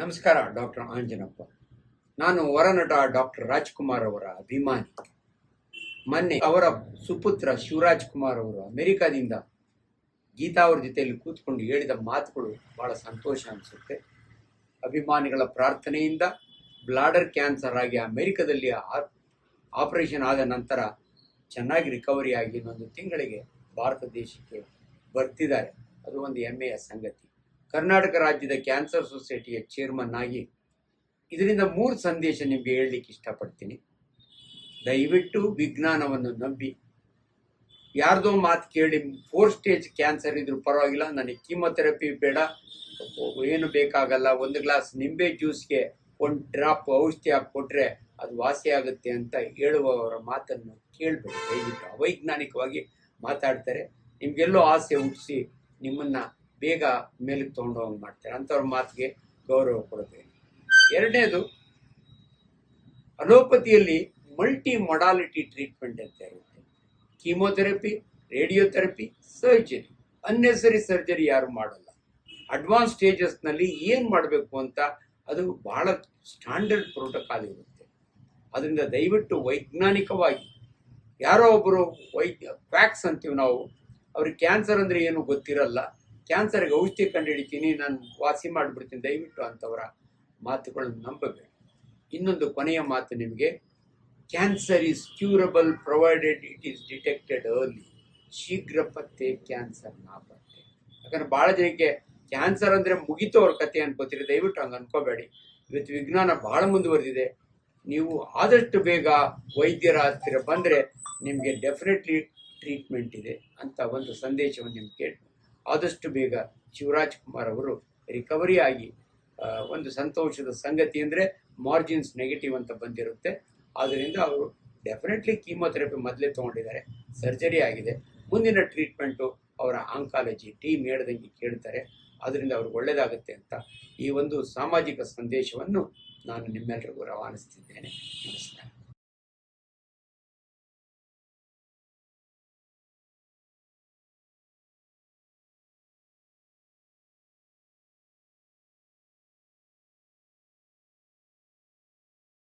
ನಮಸ್ಕಾರ, ಡಾಕ್ಟರ್ ಆಂಜನಪ್ಪ. ನಾನು ವರನಟ ಡಾಕ್ಟರ್ ರಾಜ್ಕುಮಾರ್ ಅವರ ಅಭಿಮಾನಿ. ಮೊನ್ನೆ ಅವರ ಸುಪುತ್ರ ಶಿವರಾಜ್ ಕುಮಾರ್ ಅವರು ಅಮೆರಿಕಾದಿಂದ ಗೀತಾ ಅವ್ರ ಜೊತೆಯಲ್ಲಿ ಕೂತ್ಕೊಂಡು ಹೇಳಿದ ಮಾತುಗಳು ಬಹಳ ಸಂತೋಷ ಅನಿಸುತ್ತೆ. ಅಭಿಮಾನಿಗಳ ಪ್ರಾರ್ಥನೆಯಿಂದ ಬ್ಲಾಡರ್ ಕ್ಯಾನ್ಸರ್ ಆಗಿ ಅಮೆರಿಕದಲ್ಲಿ ಆಪರೇಷನ್ ಆದ ನಂತರ ಚೆನ್ನಾಗಿ ರಿಕವರಿ ಆಗಿ ಇನ್ನೊಂದು ತಿಂಗಳಿಗೆ ಭಾರತ ದೇಶಕ್ಕೆ ಬರ್ತಿದ್ದಾರೆ. ಅದು ಒಂದು ಹೆಮ್ಮೆಯ ಸಂಗತಿ. ಕರ್ನಾಟಕ ರಾಜ್ಯದ ಕ್ಯಾನ್ಸರ್ ಸೊಸೈಟಿಯ ಚೇರ್ಮನ್ ಆಗಿ ಇದರಿಂದ ಮೂರು ಸಂದೇಶ ನಿಮಗೆ ಹೇಳಲಿಕ್ಕೆ ಇಷ್ಟಪಡ್ತೀನಿ. ದಯವಿಟ್ಟು ವಿಜ್ಞಾನವನ್ನು ನಂಬಿ. ಯಾರ್ದೋ ಮಾತು ಕೇಳಿ ಫೋರ್ ಸ್ಟೇಜ್ ಕ್ಯಾನ್ಸರ್ ಇದ್ರು ಪರವಾಗಿಲ್ಲ, ನನಗೆ ಕೀಮೊಥೆರಪಿ ಬೇಡ. ಏನು ಬೇಕಾಗಲ್ಲ, ಒಂದು ಗ್ಲಾಸ್ ನಿಂಬೆ ಜ್ಯೂಸ್ಗೆ ಒಂದು ಡ್ರಾಪ್ ಔಷಧಿ ಹಾಕಿ ಕೊಟ್ರೆ ಅದು ವಾಸಿ ಆಗುತ್ತೆ ಅಂತ ಹೇಳುವವರ ಮಾತನ್ನು ಕೇಳಬೇಕು ದಯವಿಟ್ಟು ಅವೈಜ್ಞಾನಿಕವಾಗಿ ಮಾತಾಡ್ತಾರೆ. ನಿಮಗೆಲ್ಲೋ ಆಸೆ ಹುಟ್ಟಿಸಿ ನಿಮ್ಮನ್ನ ಬೇಗ ಮೇಲಕ್ಕೆ ತೊಗೊಂಡೋಗಿ ಮಾಡ್ತಾರೆ. ಅಂಥವ್ರ ಮಾತಿಗೆ ಗೌರವ ಕೊಡಬೇಕು ಎರಡನೇದು, ಅಲೋಪತಿಯಲ್ಲಿ ಮಲ್ಟಿ ಮೊಡಾಲಿಟಿ ಟ್ರೀಟ್ಮೆಂಟ್ ಅಂತ ಇರುತ್ತೆ. Chemotherapy radiotherapy surgery unnecessary surgery ಯಾರು ಮಾಡಲ್ಲ. ಅಡ್ವಾನ್ಸ್ ಸ್ಟೇಜಸ್ನಲ್ಲಿ ಏನು ಮಾಡಬೇಕು ಅಂತ ಅದು ಬಹಳ ಸ್ಟ್ಯಾಂಡರ್ಡ್ ಪ್ರೋಟೋಕಾಲ್ ಇರುತ್ತೆ. ಅದರಿಂದ ದಯವಿಟ್ಟು ವೈಜ್ಞಾನಿಕವಾಗಿ ಯಾರೋ ಒಬ್ಬರು ವೈದ್ಯ ಫ್ಯಾಕ್ಸ್ ಅಂತೀವಿ ನಾವು, ಅವ್ರಿಗೆ ಕ್ಯಾನ್ಸರ್ ಅಂದರೆ ಏನು ಗೊತ್ತಿರಲ್ಲ. ಕ್ಯಾನ್ಸರ್ಗೆ ಔಷಧಿ ಕಂಡುಹಿಡಿತೀನಿ, ನಾನು ವಾಸಿ ಮಾಡಿಬಿಡ್ತೀನಿ, ದಯವಿಟ್ಟು ಅಂಥವರ ಮಾತುಗಳನ್ನು ನಂಬಬೇಡಿ ಇನ್ನೊಂದು ಕೊನೆಯ ಮಾತು ನಿಮಗೆ cancer is curable provided it is detected early ಶೀಘ್ರ ಪತ್ತೆ ಕ್ಯಾನ್ಸರ್ ನಾ ಪತ್ತೆ. ಯಾಕಂದ್ರೆ ಭಾಳ ಜನಕ್ಕೆ ಕ್ಯಾನ್ಸರ್ ಅಂದರೆ ಮುಗಿತು ಅವ್ರ ಕತೆ ಅನ್ಕೋತೀರಿ ದಯವಿಟ್ಟು ಹಂಗೆ ಅನ್ಕೋಬೇಡಿ. ಇವತ್ತು ವಿಜ್ಞಾನ ಬಹಳ ಮುಂದುವರೆದಿದೆ. ನೀವು ಆದಷ್ಟು ಬೇಗ ವೈದ್ಯರ ಹತ್ತಿರ ಬಂದರೆ ನಿಮಗೆ ಡೆಫಿನೆಟ್ಲಿ ಟ್ರೀಟ್ಮೆಂಟ್ ಇದೆ ಅಂತ ಒಂದು ಸಂದೇಶವನ್ನು ನಿಮ್ಗೆ ಕೇಳಿ ಆದಷ್ಟು ಬೇಗ ಶಿವರಾಜ್ ಕುಮಾರ್ ಅವರು ರಿಕವರಿ ಆಗಿ ಒಂದು ಸಂತೋಷದ ಸಂಗತಿ ಅಂದರೆ ಮಾರ್ಜಿನ್ಸ್ ನೆಗೆಟಿವ್ ಅಂತ ಬಂದಿರುತ್ತೆ. ಆದ್ದರಿಂದ ಅವರು ಡೆಫಿನೆಟ್ಲಿ ಕೀಮೋಥೆರಪಿ ಮೊದಲೇ ತೊಗೊಂಡಿದ್ದಾರೆ. ಸರ್ಜರಿ ಆಗಿದೆ. ಮುಂದಿನ ಟ್ರೀಟ್ಮೆಂಟು ಅವರ ಆಂಕಾಲಜಿ ಟೀಮ್ ಹೇಳ್ದಂಗೆ ಕೇಳ್ತಾರೆ. ಅದರಿಂದ ಅವ್ರಿಗೆ ಒಳ್ಳೆಯದಾಗುತ್ತೆ ಅಂತ ಈ ಒಂದು ಸಾಮಾಜಿಕ ಸಂದೇಶವನ್ನು ನಾನು ನಿಮ್ಮೆಲ್ಲರಿಗೂ ರವಾನಿಸ್ತಿದ್ದೇನೆ. ನಮಸ್ಕಾರ.